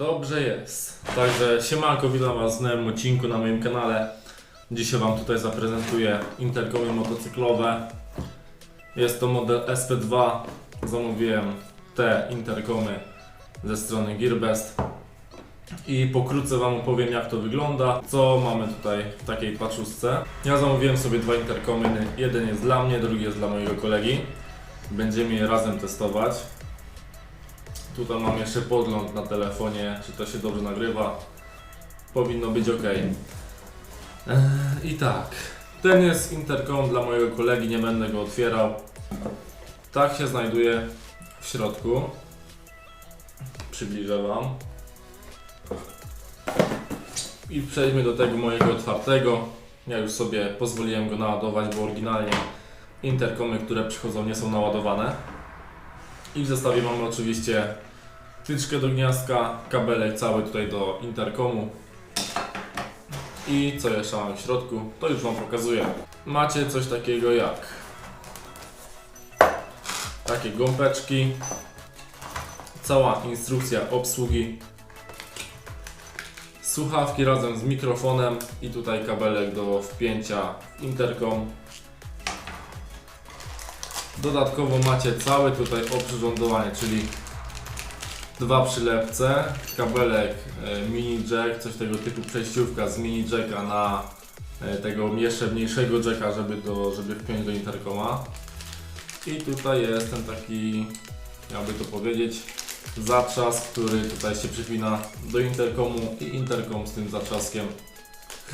Dobrze jest. Także siemanko, witam Was w nowym odcinku na moim kanale. Dzisiaj Wam tutaj zaprezentuję interkomy motocyklowe. Jest to model SP2. Zamówiłem te interkomy ze strony Gearbest. I pokrótce Wam opowiem jak to wygląda, co mamy tutaj w takiej paczuszce. Ja zamówiłem sobie dwa interkomy, jeden jest dla mnie, drugi jest dla mojego kolegi. Będziemy je razem testować. Tutaj mam jeszcze podgląd na telefonie, czy to się dobrze nagrywa. Powinno być ok. I tak, ten jest interkom dla mojego kolegi, nie będę go otwierał. Tak się znajduje w środku. Przybliżę Wam. I przejdźmy do tego mojego otwartego. Ja już sobie pozwoliłem go naładować, bo oryginalnie interkomy, które przychodzą nie są naładowane. I w zestawie mamy oczywiście wtyczkę do gniazdka, kabelek cały tutaj do interkomu. I co jeszcze mamy w środku, to już Wam pokazuję. Macie coś takiego jak takie gąbeczki, cała instrukcja obsługi, słuchawki razem z mikrofonem i tutaj kabelek do wpięcia interkom. Dodatkowo macie cały tutaj oprzyrządowanie, czyli dwa przylepce, kabelek e, mini jack, coś tego typu przejściówka z mini jacka na e, tego jeszcze mniejszego jacka, żeby, do, żeby wpiąć do interkoma. I tutaj jest ten taki, jakby to powiedzieć, zatrzas, który tutaj się przypina do interkomu i interkom z tym zatrzaskiem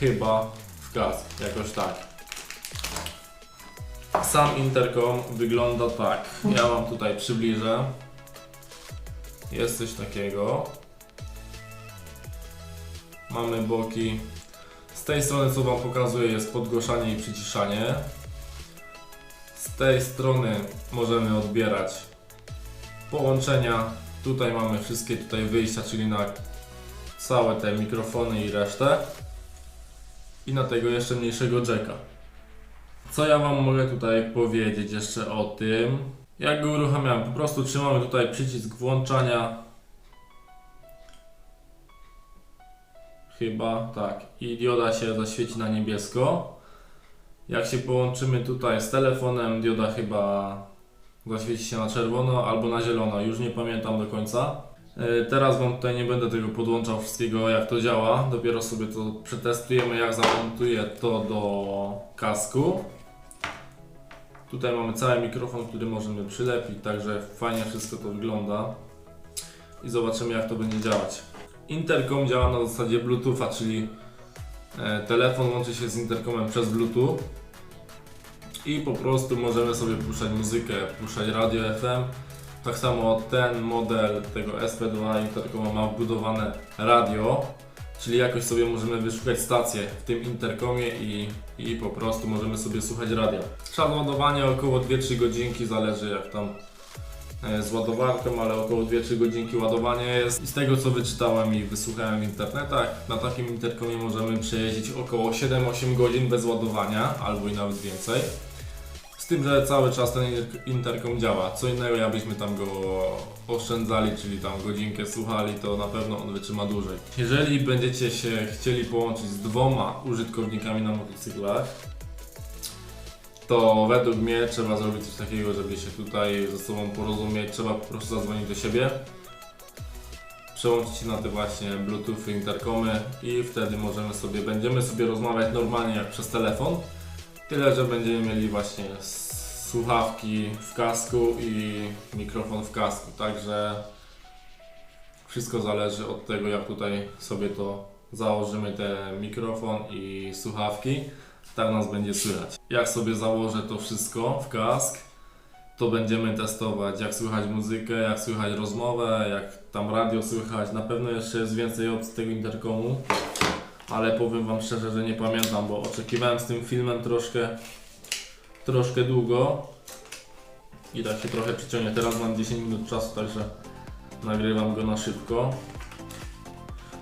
chyba w kask, jakoś tak. Sam interkom wygląda tak. Ja Wam tutaj przybliżę. Jest coś takiego. Mamy boki. Z tej strony co Wam pokazuję jest podgłaszanie i przyciszanie. Z tej strony możemy odbierać połączenia. Tutaj mamy wszystkie tutaj wyjścia, czyli na całe te mikrofony i resztę. I na tego jeszcze mniejszego jacka. Co ja Wam mogę tutaj powiedzieć jeszcze o tym? Jak go uruchamiam? Po prostu trzymamy tutaj przycisk włączania. Chyba tak. I dioda się zaświeci na niebiesko. Jak się połączymy tutaj z telefonem, dioda chyba zaświeci się na czerwono albo na zielono. Już nie pamiętam do końca. E, Teraz Wam tutaj nie będę tego podłączał wszystkiego jak to działa. Dopiero sobie to przetestujemy jak zamontuję to do kasku. Tutaj mamy cały mikrofon, który możemy przylepić, także fajnie wszystko to wygląda. I zobaczymy jak to będzie działać. Intercom działa na zasadzie Bluetootha, czyli e, telefon łączy się z interkomem przez Bluetooth i po prostu możemy sobie puszczać muzykę, puszczać radio FM. Tak samo ten model tego SP2 interkoma ma wbudowane radio, czyli jakoś sobie możemy wyszukać stację w tym interkomie i, i po prostu możemy sobie słuchać radia. Czas ładowania około 2-3 godzinki, zależy jak tam e, z ładowarką, ale około 2-3 godzinki ładowania jest. I z tego co wyczytałem i wysłuchałem w internetach, na takim interkomie możemy przejeździć około 7-8 godzin bez ładowania, albo i nawet więcej. Tym, że cały czas ten inter- interkom działa. Co innego jakbyśmy tam go oszczędzali, czyli tam godzinkę słuchali, to na pewno on wytrzyma dłużej. Jeżeli będziecie się chcieli połączyć z dwoma użytkownikami na motocyklach, to według mnie trzeba zrobić coś takiego, żeby się tutaj ze sobą porozumieć. Trzeba po prostu zadzwonić do siebie, przełączyć się na te właśnie Bluetooth interkomy i wtedy możemy sobie, będziemy sobie rozmawiać normalnie jak przez telefon. Tyle, że będziemy mieli właśnie słuchawki w kasku i mikrofon w kasku, także wszystko zależy od tego, jak tutaj sobie to założymy, ten mikrofon i słuchawki, tak nas będzie słychać. Jak sobie założę to wszystko w kask, to będziemy testować, jak słychać muzykę, jak słychać rozmowę, jak tam radio słychać. Na pewno jeszcze jest więcej opcji tego interkomu ale powiem Wam szczerze, że nie pamiętam, bo oczekiwałem z tym filmem troszkę, troszkę długo i tak się trochę przyciągnie. Teraz mam 10 minut czasu, także nagrywam go na szybko.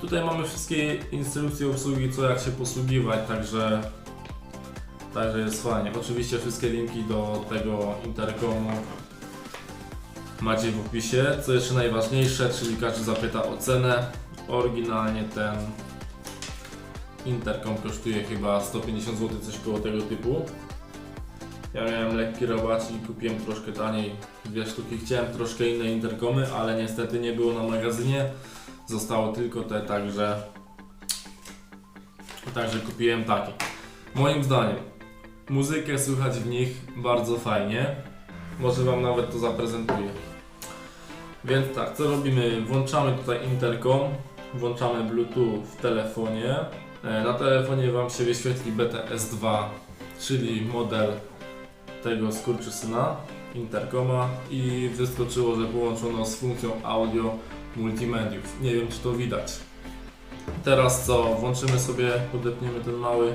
Tutaj mamy wszystkie instrukcje obsługi, co jak się posługiwać, także, także jest fajnie. Oczywiście wszystkie linki do tego interkomu macie w opisie. Co jeszcze najważniejsze, czyli każdy zapyta o cenę. Oryginalnie ten Intercom kosztuje chyba 150 zł, coś koło tego typu. Ja miałem lekki rabat i kupiłem troszkę taniej dwie sztuki. Chciałem troszkę inne interkomy, ale niestety nie było na magazynie. Zostało tylko te, także Także kupiłem taki. Moim zdaniem muzykę słychać w nich bardzo fajnie. Może Wam nawet to zaprezentuję. Więc tak, co robimy? Włączamy tutaj interkom, włączamy Bluetooth w telefonie. E, Na telefonie Wam się wyświetli BTS2, czyli model tego skurczysyna interkoma i wyskoczyło, że połączono z funkcją audio multimediów. Nie wiem czy to widać. Teraz co? Włączymy sobie, podepniemy ten mały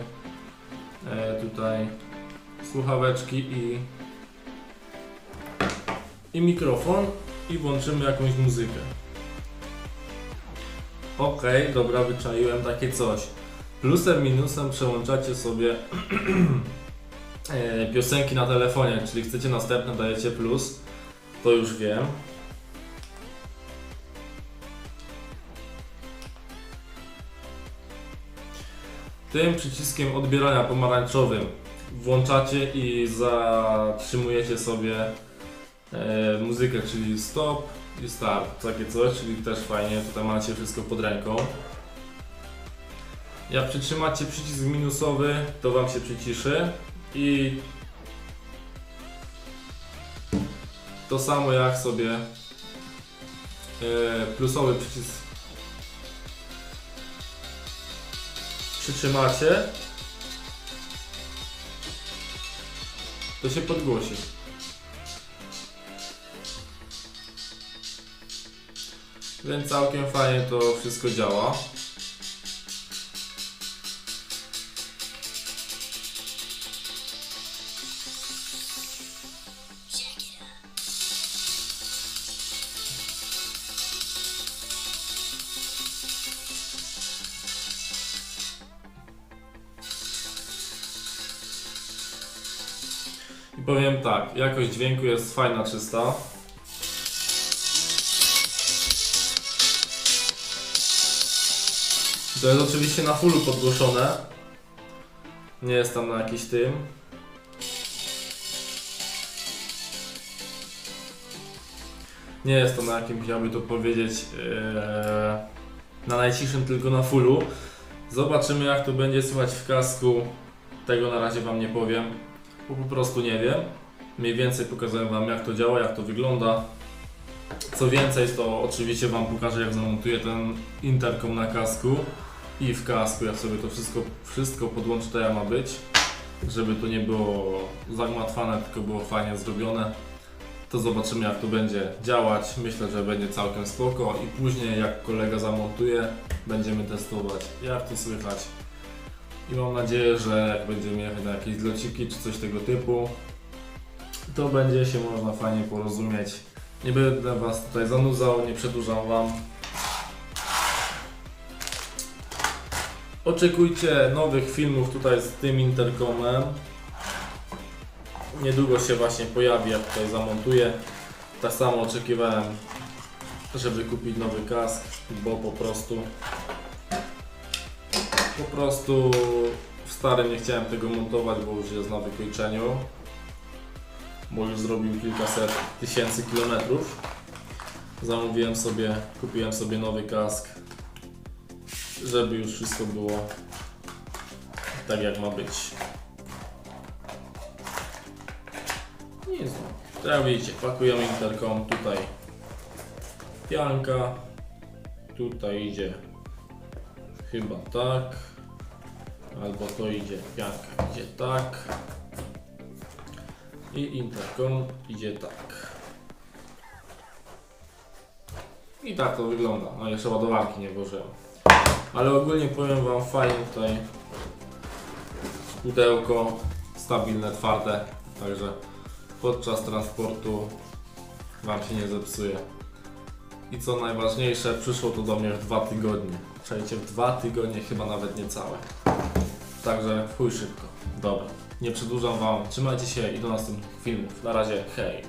e, tutaj słuchaweczki i, i mikrofon i włączymy jakąś muzykę. Ok, dobra, wyczaiłem takie coś. Plusem, minusem przełączacie sobie e, piosenki na telefonie, czyli chcecie następne, dajecie plus, to już wiem. Tym przyciskiem odbierania pomarańczowym włączacie i zatrzymujecie sobie e, muzykę, czyli stop i start, takie coś, czyli też fajnie, tutaj macie wszystko pod ręką. Jak przytrzymacie przycisk minusowy, to Wam się przyciszy i to samo jak sobie e, plusowy przycisk przytrzymacie, to się podgłosi. Więc całkiem fajnie to wszystko działa. Powiem tak, jakość dźwięku jest fajna, czysta. To jest oczywiście na fullu podgłoszone. Nie jest tam na jakiś tym. Nie jest to na jakimś, jakby to powiedzieć, eee, na najciszym, tylko na fullu. Zobaczymy jak to będzie słychać w kasku. Tego na razie Wam nie powiem bo po prostu nie wiem. Mniej więcej pokażę Wam jak to działa, jak to wygląda. Co więcej, to oczywiście Wam pokażę jak zamontuję ten interkom na kasku i w kasku, jak sobie to wszystko, wszystko podłączę, to jak ma być. Żeby to nie było zagmatwane, tylko było fajnie zrobione. To zobaczymy jak to będzie działać. Myślę, że będzie całkiem spoko i później jak kolega zamontuje, będziemy testować jak to słychać i mam nadzieję, że jak będziemy jechać na jakieś zlociki czy coś tego typu, to będzie się można fajnie porozumieć. Nie będę Was tutaj zanudzał, nie przedłużam Wam. Oczekujcie nowych filmów tutaj z tym interkomem. Niedługo się właśnie pojawi, jak tutaj zamontuję. Tak samo oczekiwałem, żeby kupić nowy kask, bo po prostu po prostu w starym nie chciałem tego montować, bo już jest na wykończeniu. Bo już zrobił kilkaset tysięcy kilometrów. Zamówiłem sobie, kupiłem sobie nowy kask, żeby już wszystko było tak jak ma być. Nic. Jak widzicie, pakujemy interkom tutaj pianka, tutaj idzie Chyba tak. Albo to idzie, pianka idzie tak. I interkom idzie tak. I tak to wygląda. No jeszcze ładowarki nie włożyłem. Ale ogólnie powiem Wam fajnie tutaj pudełko stabilne, twarde. Także podczas transportu Wam się nie zepsuje. I co najważniejsze, przyszło to do mnie w dwa tygodnie. Przejdzie w dwa tygodnie, chyba nawet niecałe. Także w chuj szybko. Dobra, nie przedłużam Wam. Trzymajcie się i do następnych filmów. Na razie, hej.